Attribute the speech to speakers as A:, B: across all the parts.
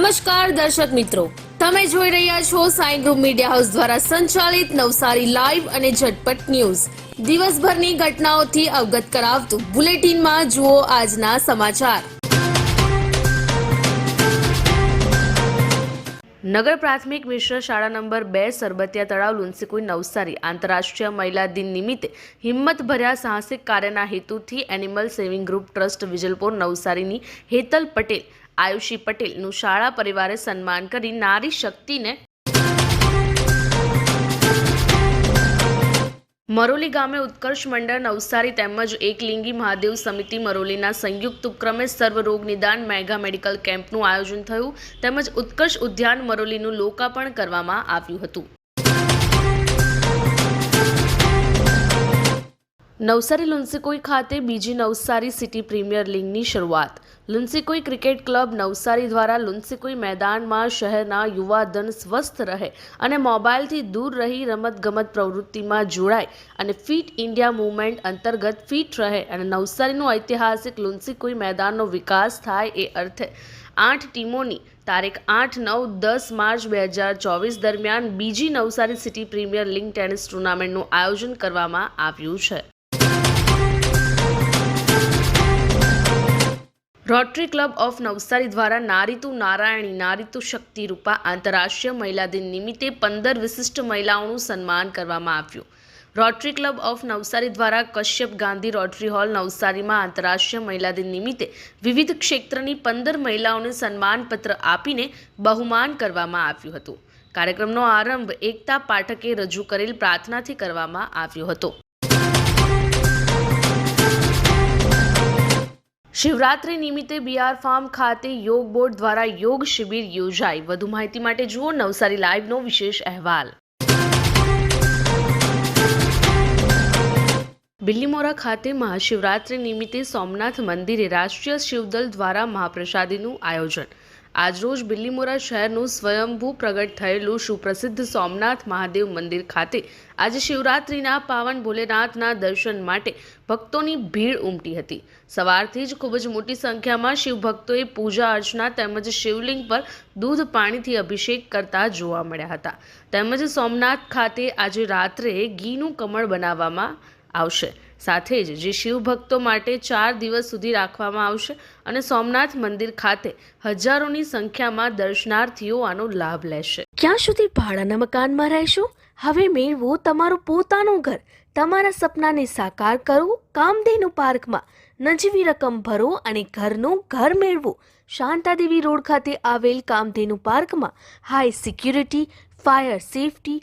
A: નમસ્કાર દર્શક મિત્રો. તમે જોઈ રહ્યા છો સાઈ ગ્રુપ મીડિયા હાઉસ દ્વારા સંચાલિત નવસારી લાઈવ અને ઝટપટ ન્યૂઝ. દિવસભરની ઘટનાઓથી અવગત કરાવતું બુલેટિનમાં જુઓ આજના સમાચાર. નગર પ્રાથમિક મિશ્ર શાળા નંબર બે સરબતિયા તળાવ લુન્સીકુઈ નવસારી આંતરરાષ્ટ્રીય મહિલા દિન નિમિત્તે હિંમતભર્યા સાહસિક કાર્યના હેતુથી animal saving group trust Vijalpur નવસારીની Hetal Patel Ayushi પટેલનું શાળા પરિવારે સન્માન કરી નારી શક્તિને મરોલી ગામે ઉત્કર્ષ મંડળ નવસારી તેમજ એકલિંગી મહાદેવ સમિતિ મરોલીના સંયુક્ત ઉપક્રમે સર્વરોગ નિદાન મેગા મેડિકલ કેમ્પનું આયોજન થયું તેમજ ઉત્કર્ષ ઉદ્યાન મરોલીનું લોકાર્પણ કરવામાં આવ્યું હતું. નવસારી લુન્સીકોઈ ખાતે બીજી નવસારી સિટી પ્રીમિયર લીગની શરૂઆત. લુન્સીકોઈ ક્રિકેટ ક્લબ નવસારી દ્વારા લુન્સીકોઈ મેદાનમાં શહેરના યુવાધન સ્વસ્થ રહે અને મોબાઈલથી દૂર રહી રમતગમત પ્રવૃત્તિમાં જોડાય અને ફિટ ઇન્ડિયા મૂવમેન્ટ અંતર્ગત ફિટ રહે અને નવસારીનું ઐતિહાસિક લુન્સીકોઈ મેદાનનો વિકાસ થાય એ અર્થે આઠ ટીમોની તારીખ આઠ નવ દસ માર્ચ બે હજાર ચોવીસ દરમિયાન બીજી Navsari city premier league tennis ટુર્નામેન્ટનું આયોજન કરવામાં આવ્યું છે. રોટરી ક્લબ ઓફ નવસારી દ્વારા નારીતુ નારાયણી, નારીતુ શક્તિ રૂપા આંતરરાષ્ટ્રીય મહિલા દિન નિમિત્તે પંદર વિશિષ્ટ મહિલાઓનું સન્માન કરવામાં આવ્યું. રોટરી ક્લબ ઓફ નવસારી દ્વારા કશ્યપ ગાંધી રોટરી હોલ નવસારીમાં આંતરરાષ્ટ્રીય મહિલા દિન નિમિત્તે વિવિધ ક્ષેત્રની પંદર મહિલાઓને સન્માનપત્ર આપીને બહુમાન કરવામાં આવ્યું હતું. કાર્યક્રમનો આરંભ એકતા પાઠકે રજૂ કરેલ પ્રાર્થનાથી કરવામાં આવ્યો હતો. શિવરાત્રી નિમિત્તે બીઆર ફાર્મ ખાતે યોગ બોર્ડ દ્વારા યોગ શિબિર યોજાઈ. વધુ માહિતી માટે જુઓ નવસારી લાઈવનો વિશેષ અહેવાલ. બિલ્લીમોરા ખાતે મહાશિવરાત્રી નિમિત્તે સોમનાથ મંદિરે રાષ્ટ્રીય શિવદલ દ્વારા મહાપ્રસાદીનું આયોજન. આજરોજ બિલ્લીમોરા શહેરનું સ્વયંભૂ પ્રગટ થયેલું સુપ્રસિદ્ધ સોમનાથ મહાદેવ મંદિર ખાતે આજે શિવરાત્રિના પાવન ભોલેનાથના દર્શન માટે ભક્તોની ભીડ ઉમટી હતી. સવારથી જ ખૂબ જ મોટી સંખ્યામાં શિવભક્તોએ પૂજા અર્ચના તેમજ શિવલિંગ પર દૂધ પાણીથી અભિષેક કરતા જોવા મળ્યા હતા. તેમજ સોમનાથ ખાતે આજે રાત્રે ઘીનું કમળ બનાવવામાં આવશે. સાથે જ જે શિવભક્તો માટે ચાર દિવસ સુધી રાખવામાં આવશે અને સોમનાથ મંદિર ખાતે હજારોની સંખ્યામાં દર્શનાર્થીઓ આનો લાભ લેશે. ક્યાં સુધી ભાડાના મકાનમાં રહેશો? હવે મેળવો તમારું પોતાનું ઘર. તમારા સપનાને સાકાર કરો. કામધેનુ પાર્કમાં નજીવી રકમ ભરો અને ઘરનું ઘર મેળવો. શાંતાદેવી રોડ ખાતે આવેલ કામધેનુ પાર્કમાં high security fire safety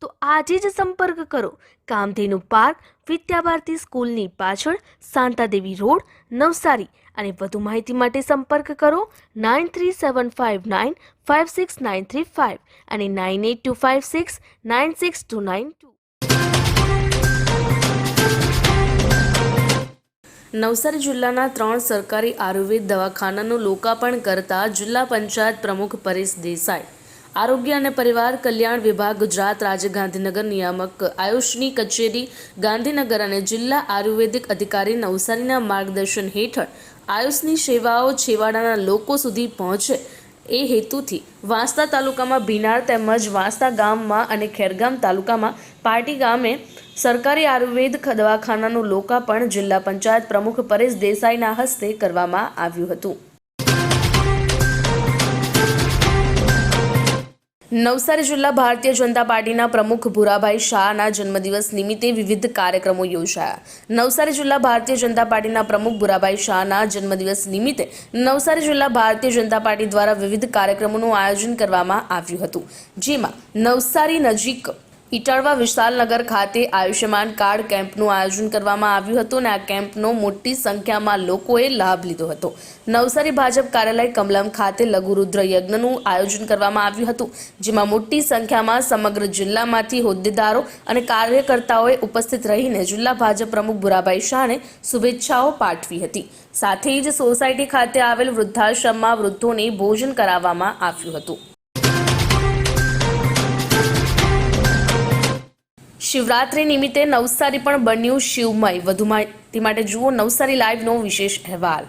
A: તો આજે જ સંપર્ક કરો. કામધેનુ પાર્ક, વિદ્યાભારતી સ્કૂલની પાછળ, શાંતાદેવી રોડ, નવસારી. અને વધુ માહિતી માટે સંપર્ક કરો nine three seven five nine five six nine three five અને nine eight two five six nine six two nine two. Navsari જિલ્લાના ત્રણ સરકારી આયુર્વેદ દવાખાનાનું લોકાર્પણ કરતા જિલ્લા પંચાયત પ્રમુખ પરેશ દેસાઈ આરોગ્ય અને પરિવાર કલ્યાણ વિભાગ ગુજરાત રાજ્ય ગાંધીનગર નિયામક આયુષની કચેરી ગાંધીનગર અને જિલ્લા આયુર્વેદિક અધિકારી નવસારીના માર્ગદર્શન હેઠળ આયુષની સેવાઓ છેવાડાના લોકો સુધી પહોંચે એ હેતુથી વાંસદા તાલુકામાં ભીનાર તેમજ વાંસદા ગામમાં અને ખેરગામ તાલુકામાં પાર્ટી ગામે સરકારી આયુર્વેદ દવાખાનાનું લોકાર્પણ જિલ્લા પંચાયત પ્રમુખ પરેશ દેસાઈના હસ્તે કરવામાં આવ્યું હતું. નવસારી જિલ્લા ભારતીય જનતા પાર્ટીના પ્રમુખ ભૂરાભાઈ શાહના જન્મદિવસ નિમિત્તે વિવિધ કાર્યક્રમો યોજાયા. નવસારી જિલ્લા ભારતીય જનતા પાર્ટીના પ્રમુખ ભૂરાભાઈ શાહના જન્મદિવસ નિમિત્તે નવસારી જિલ્લા ભારતીય જનતા પાર્ટી દ્વારા વિવિધ કાર્યક્રમોનું આયોજન કરવામાં આવ્યું હતું. જેમાં નવસારી નજીક ઇટાળવા વિશાલનગર ખાતે આયુષ્યમાન કાર્ડ કેમ્પનું આયોજન કરવામાં આવ્યું હતું અને આ કેમ્પનો મોટી સંખ્યામાં લોકોએ લાભ લીધો હતો. નવસારી ભાજપ કાર્યાલય કમલમ ખાતે લઘુરુદ્ર યજ્ઞનું આયોજન કરવામાં આવ્યું હતું, જેમાં મોટી સંખ્યામાં સમગ્ર જિલ્લામાંથી હોદ્દેદારો અને કાર્યકર્તાઓએ ઉપસ્થિત રહીને જિલ્લા ભાજપ પ્રમુખ ભુરાભાઈ શાહને શુભેચ્છાઓ પાઠવી હતી. સાથે જ સોસાયટી ખાતે આવેલ વૃદ્ધાશ્રમમાં વૃદ્ધોને ભોજન કરાવવામાં આવ્યું હતું. શિવરાત્રી નિમિત્તે નવસારી પણ બન્યું શિવમય. વધુ માહિતી માટે જુઓ નવસારી લાઈવનો વિશેષ અહેવાલ.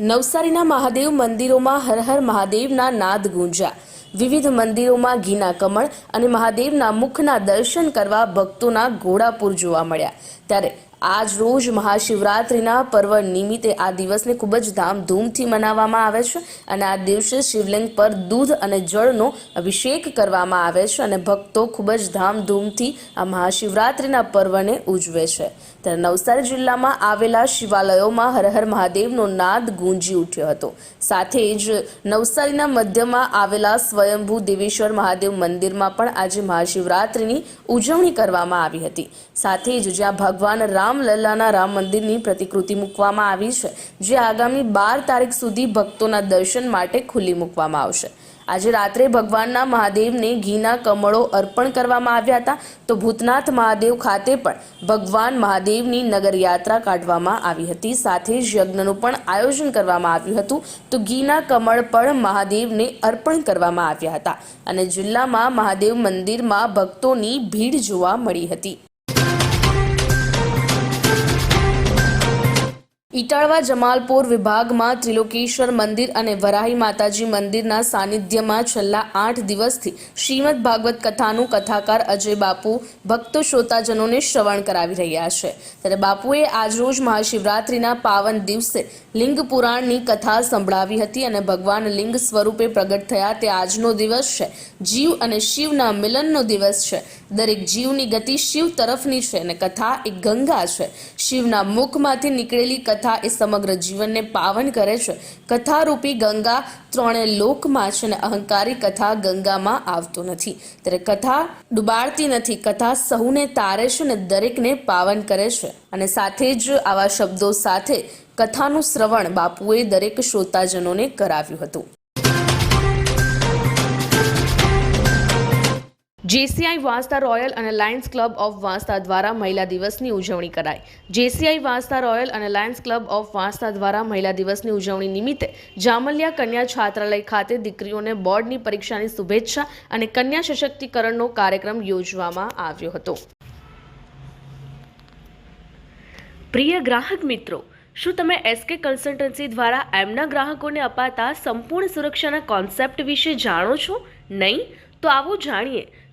A: નવસારીના મહાદેવ મંદિરોમાં હર હર મહાદેવના નાદ ગુંજ્યા. વિવિધ મંદિરોમાં ઘીના કમળ અને મહાદેવના મુખના દર્શન કરવા ભક્તોના ઘોડાપુર જોવા મળ્યા. ત્યારે આજ રોજ મહાશિવરાત્રિના પર્વ નિમિત્તે આ દિવસને ખૂબ જ ધામધૂમથી મનાવવામાં આવે છે અને આ દિવસે શિવલિંગ પર દૂધ અને જળનો અભિષેક કરવામાં આવે છે અને ભક્તો ખૂબ જ ધામધૂમથી આ મહાશિવરાત્રિના પર્વને ઉજવે છે. નવસારી જિલ્લામાં આવેલા શિવાલયોમાં હર હર મહાદેવનો નાદ ગુંજી ઉઠ્યો હતો. સાથે જ નવસારીના મધ્યમાં આવેલા સ્વયંભૂ દેવેશ્વર મહાદેવ મંદિરમાં પણ આજે મહાશિવરાત્રિની ઉજવણી કરવામાં આવી હતી. સાથે જ જ્યાં ભગવાન રામલલ્લાના રામ મંદિરની પ્રતિકૃતિ મૂકવામાં આવી છે, જે આગામી બાર તારીખ સુધી ભક્તોના દર્શન માટે ખુલ્લી મૂકવામાં આવશે. આજે રાત્રે ભગવાનના મહાદેવને ઘીના કમળો અર્પણ કરવામાં આવ્યા હતા. તો ભૂતનાથ મહાદેવ ખાતે પણ ભગવાન મહાદેવની નગરયાત્રા કાઢવામાં આવી હતી. સાથે જ યજ્ઞનું પણ આયોજન કરવામાં આવ્યું હતું. તો ઘીના કમળ પણ મહાદેવને અર્પણ કરવામાં આવ્યા હતા અને જિલ્લામાં મહાદેવ મંદિરમાં ભક્તોની ભીડ જોવા મળી હતી. ઇટાળવા જમાલપુર વિભાગમાં ત્રિલોકેશ્વર મંદિર અને વરાહી માતાજી મંદિરના સાનિધ્યમાં છેલ્લા આઠ દિવસથી શ્રીમદ ભાગવત કથાનું કથાકાર અજય બાપુ ભક્તો શ્રોતાજનોને શ્રવણ કરાવી રહ્યા છે. ત્યારે બાપુએ આજરોજ મહાશિવરાત્રિના પાવન દિવસે લિંગ પુરાણની કથા સંભળાવી હતી અને ભગવાન લિંગ સ્વરૂપે પ્રગટ થયા તે આજનો દિવસ છે. જીવ અને શિવના મિલનનો દિવસ છે. દરેક જીવની ગતિ શિવ તરફની છે અને કથા એ ગંગા છે. શિવના મુખમાંથી નીકળેલી કથા એ સમગ્ર જીવનને પાવન કરે છે. કથારૂપી ગંગા ત્રણે લોકમાં છે અને અહંકારી કથા ગંગામાં આવતો નથી. ત્યારે કથા ડુબાડતી નથી. કથા સહુને તારે છે અને દરેકને પાવન કરે છે. અને સાથે જ આવા શબ્દો સાથે કથાનું શ્રવણ બાપુએ દરેક શ્રોતાજનોને કરાવ્યું હતું. જેસીઆઈ વાંસદા રોયલ અને લાયન્સ ક્લબ ઓફ વાંસદા દ્વારા મહિલા દિવસની ઉજવણી કરાઈ. જેસીઆઈ વાંસદા રોયલ અને લાયન્સ ક્લબ ઓફ વાંસદા દ્વારા મહિલા દિવસની ઉજવણી નિમિત્તે જામલિયા કન્યા છાત્રાલય ખાતે દીકરીઓને બોર્ડની પરીક્ષાની શુભેચ્છા અને કન્યા સશક્તિકરણનો કાર્યક્રમ યોજવામાં આવ્યો હતો. પ્રિય ગ્રાહક મિત્રો, શું તમે એસકે કન્સલ્ટન્સી દ્વારા એમના ગ્રાહકોને અપાતા સંપૂર્ણ સુરક્ષાના કોન્સેપ્ટ વિશે જાણો છો? નહીં? તો આવો જાણીએ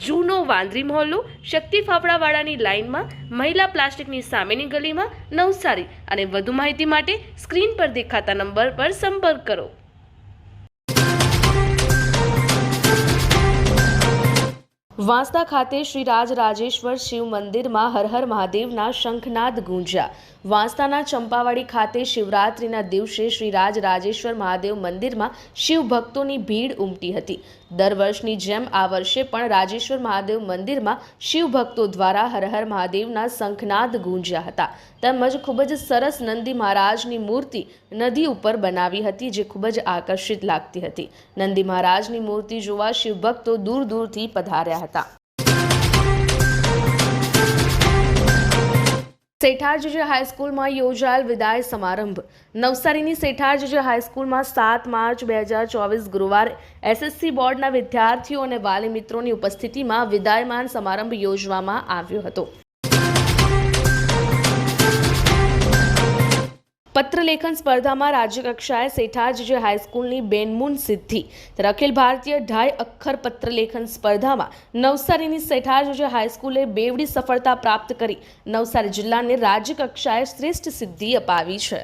A: જૂનો વાંદરી મહોલ્લો શક્તિ ફાફડાવાળાની લાઇનમાં, મહિલા પ્લાસ્ટિકની સામેની ગલીમાં નવસારી અને વધુ માહિતી માટે સ્ક્રીન પર દેખાતા નંબર પર સંપર્ક કરો. વાંસદા ખાતે શ્રી રાજ રાજેશ્વર શિવ મંદિરમાં હર હર મહાદેવના શંખનાદ ગુંજ્યા. વાંસદાના ચંપાવાડી ખાતે શિવરાત્રિના દિવસે શ્રી રાજ રાજેશ્વર મહાદેવ મંદિરમાં શિવ ભક્તોની ભીડ ઉમટી હતી. દર વર્ષની જેમ આ વર્ષે પણ રાજેશ્વર મહાદેવ મંદિરમાં શિવ ભક્તો દ્વારા હર હર મહાદેવના શંખનાદ ગુંજ્યા હતા. તેમજ ખૂબ જ સરસ નંદી મહારાજની મૂર્તિ નદી ઉપર બનાવી હતી જે ખૂબ જ આકર્ષિત લાગતી હતી. નંદી મહારાજની મૂર્તિ જોવા શિવભક્તો દૂર દૂરથી પધાર્યા હતા. સેઠારજીજે હાઈસ્કૂલમાં યોજાયેલ વિદાય સમારંભ. નવસારીની સેઠારજીજે હાઈસ્કૂલમાં સાત માર્ચ બે હજાર ચોવીસ ગુરુવારે એસએસસી બોર્ડના વિદ્યાર્થીઓ અને વાલી મિત્રોની ઉપસ્થિતિમાં વિદાયમાન સમારંભ યોજવામાં આવ્યો હતો. પત્રલેખન સ્પર્ધામાં રાજ્યકક્ષાએ સેઠારજીજે હાઈસ્કૂલની બેનમૂન સિદ્ધિ, ત્યારે અખિલ ભારતીય ઢાઈ અક્ષર પત્રલેખન સ્પર્ધામાં નવસારીની સેઠારજીજે હાઈસ્કૂલે બેવડી સફળતા પ્રાપ્ત કરી. નવસારી જિલ્લાને રાજ્યકક્ષાએ શ્રેષ્ઠ સિદ્ધિ અપાવી છે.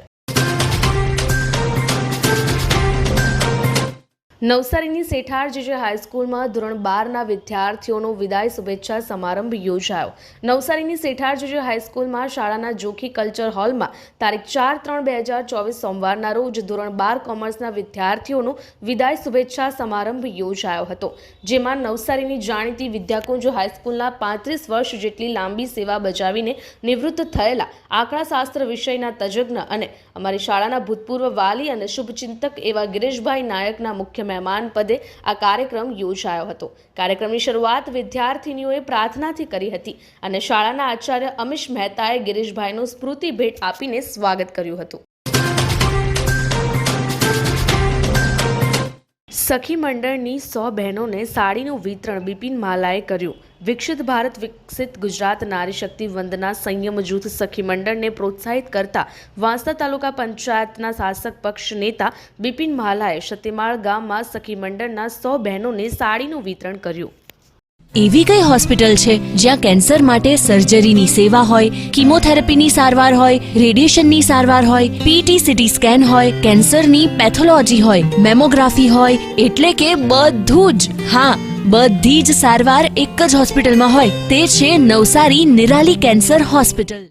A: નવસારીની સેઠાર જીજે હાઈસ્કૂલમાં ધોરણ બારના વિદ્યાર્થીઓનો વિદાય શુભેચ્છા સમારંભ યોજાયો. નવસારીની સેઠાર હાઈસ્કૂલમાં શાળાના જોખી કલ્ચર હોલમાં તારીખ ચાર ત્રણ બે હજાર ચોવીસ સોમવારના રોજ ધોરણ બાર કોમર્સના વિદ્યાર્થીઓનો વિદાય શુભેચ્છા સમારંભ યોજાયો હતો. જેમાં નવસારીની જાણીતી વિદ્યાકુંજ હાઈસ્કૂલના પાંત્રીસ વર્ષ જેટલી લાંબી સેવા બજાવીને નિવૃત્ત થયેલા આંકડાશાસ્ત્ર વિષયના તજજ્ઞ અને અમારી શાળાના ભૂતપૂર્વ વાલી અને શુભચિંતક એવા ગિરીશભાઈ નાયકના મુખ્ય મહેમાન પદે આ કાર્યક્રમ યોજાયો હતો. કાર્યક્રમની શરૂઆત વિદ્યાર્થીનીઓએ પ્રાર્થનાથી કરી હતી અને શાળાના આચાર્ય અમિશ મહેતાએ ગિરીશભાઈનું સ્મૃતિ ભેટ આપીને સ્વાગત કર્યું હતું. સખી મંડળની સો બહેનોને સાડીનું વિતરણ બિપિન માલાએ કર્યું. વિકસિત ભારત, વિકસિત ગુજરાત, નારી શક્તિ વંદના સંયમ, જૂથ સખી મંડળને પ્રોત્સાહિત કરતા વાંસદા તાલુકા પંચાયતના શાસક પક્ષ નેતા બિપિન માલાએ સતીમાળ ગામમાં સખી મંડળના સો બહેનોને સાડીનું વિતરણ કર્યું.
B: એવી કઈ હોસ્પિટલ છે જ્યાં કેન્સર માટે સર્જરીની સેવા હોય, કિમોથેરાપીની સારવાર હોય, રેડિયેશનની સારવાર હોય પીટી સીટી સ્કેન હોય, કેન્સરની પેથોલોજી હોય, મેમોગ્રાફી હોય, એટલે કે બધું જ. હા બધી જ સારવાર એક જ હોસ્પિટલમાં હોય. તે છે નવસારી નિરાલી કેન્સર હોસ્પિટલ.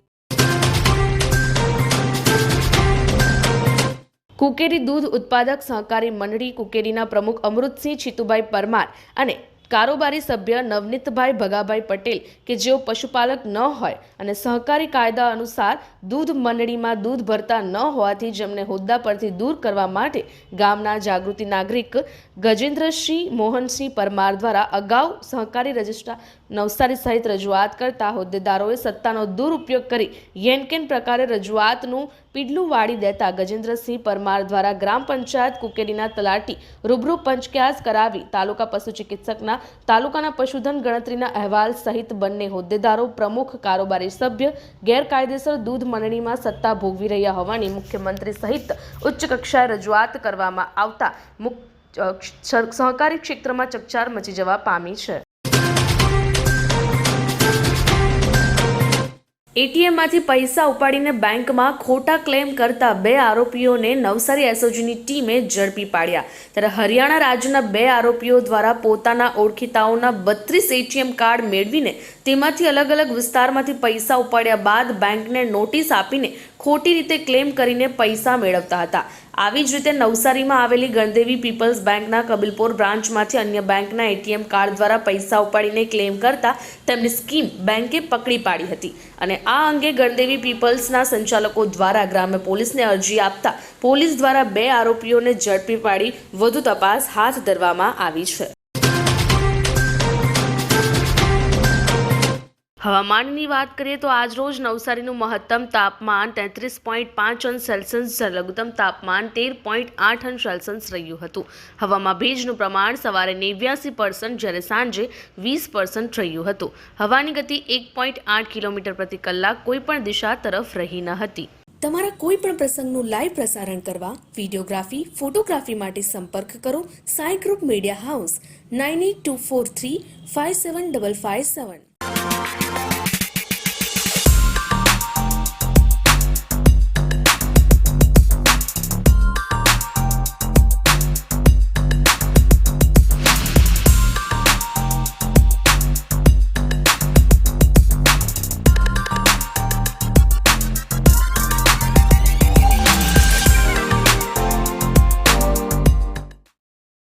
A: કુકેરી દૂધ ઉત્પાદક સહકારી મંડળી કુકેરીના પ્રમુખ અમૃતસિંહ છીતુભાઈ પરમાર અને કારોબારી સભ્ય નવનીતભાઈ ભગાભાઈ પટેલ કે જેઓ પશુપાલક ન હોય અને સહકારી કાયદા અનુસાર દૂધ મંડળીમાં દૂધ ભરતા ન હોવાથી જેમને હોદ્દા પરથી દૂર કરવા માટે ગામના જાગૃતિ નાગરિક ગજેન્દ્રસિંહ મોહનસિંહ પરમાર દ્વારા અગાઉ સહકારી રજિસ્ટ્રાર નવસારી સહિત રજૂઆત કરતા હોદ્દેદારોએ સત્તાનો દુરુપયોગ કરી યેનકેન પ્રકારે રજૂઆતનું પીડલું વાળી દેતા ગજેન્દ્રસિંહ પરમાર દ્વારા ગ્રામ પંચાયત કુકેરીના તલાટી રૂબરૂ પંચક્યાસ કરાવી તાલુકા પશુ ચિકિત્સકના તાલુકાના પશુધન ગણતરીના અહેવાલ સહિત બંને હોદ્દેદારો પ્રમુખ કારોબારી સભ્ય ગેરકાયદેસર દૂધ મંડળીમાં સત્તા ભોગવી રહ્યા હોવાની મુખ્યમંત્રી સહિત ઉચ્ચ કક્ષાએ રજૂઆત કરવામાં આવતા સહકારી ક્ષેત્રમાં ચકચાર મચી જવા પામી છે. એટીએમમાંથી પૈસા ઉપાડીને બેંકમાં ખોટા ક્લેમ કરતા બે આરોપીઓને નવસારી એસઓજીની ટીમે ઝડપી પાડ્યા. ત્યારે હરિયાણા રાજ્યના બે આરોપીઓ દ્વારા પોતાના ઓળખીતાઓના બત્રીસ એટીએમ કાર્ડ મેળવીને તેમાંથી અલગ અલગ વિસ્તારમાંથી પૈસા ઉપાડ્યા બાદ બેંકને નોટિસ આપીને ખોટી રીતે ક્લેમ કરીને પૈસા મેળવતા હતા. આવી જ રીતે નવસારીમાં આવેલી ગણદેવી પીપલ્સ બેંકના કબીલપોર બ્રાન્ચમાંથી અન્ય બેંકના એટીએમ કાર્ડ દ્વારા પૈસા ઉપાડીને ક્લેમ કરતા તેમની સ્કીમ બેંકે પકડી પાડી હતી. અને આ અંગે ગણદેવી પીપલ્સના સંચાલકો દ્વારા ગ્રામ્ય પોલીસને અરજી આપતા પોલીસ દ્વારા બે આરોપીઓને ઝડપી પાડી વધુ તપાસ હાથ ધરવામાં આવી છે. હવામાનની વાત કરીએ તો આજરોજ નવસારીનું મહત્તમ તાપમાન તેત્રીસ પોઈન્ટ પાંચ અંશ સેલ્સિયસ લઘુત્તમ તાપમાન તેર પોઈન્ટ આઠ અંશ સેલ્સિયસ રહ્યું હતું. હવામાં ભેજનું પ્રમાણ સવારે નેવ્યાસી પર્સન્ટ જ્યારે સાંજે વીસ પર્સન્ટ રહ્યું હતું. હવાની ગતિ એક પોઈન્ટ આઠ કિલોમીટર પ્રતિ કલાક કોઈપણ દિશા તરફ રહી ન હતી.
C: તમારા કોઈ પણ પ્રસંગનું લાઈવ પ્રસારણ કરવા વિડીયોગ્રાફી, ફોટોગ્રાફી માટે સંપર્ક કરો Sai group media house, nine eight two four three five seven double five seven.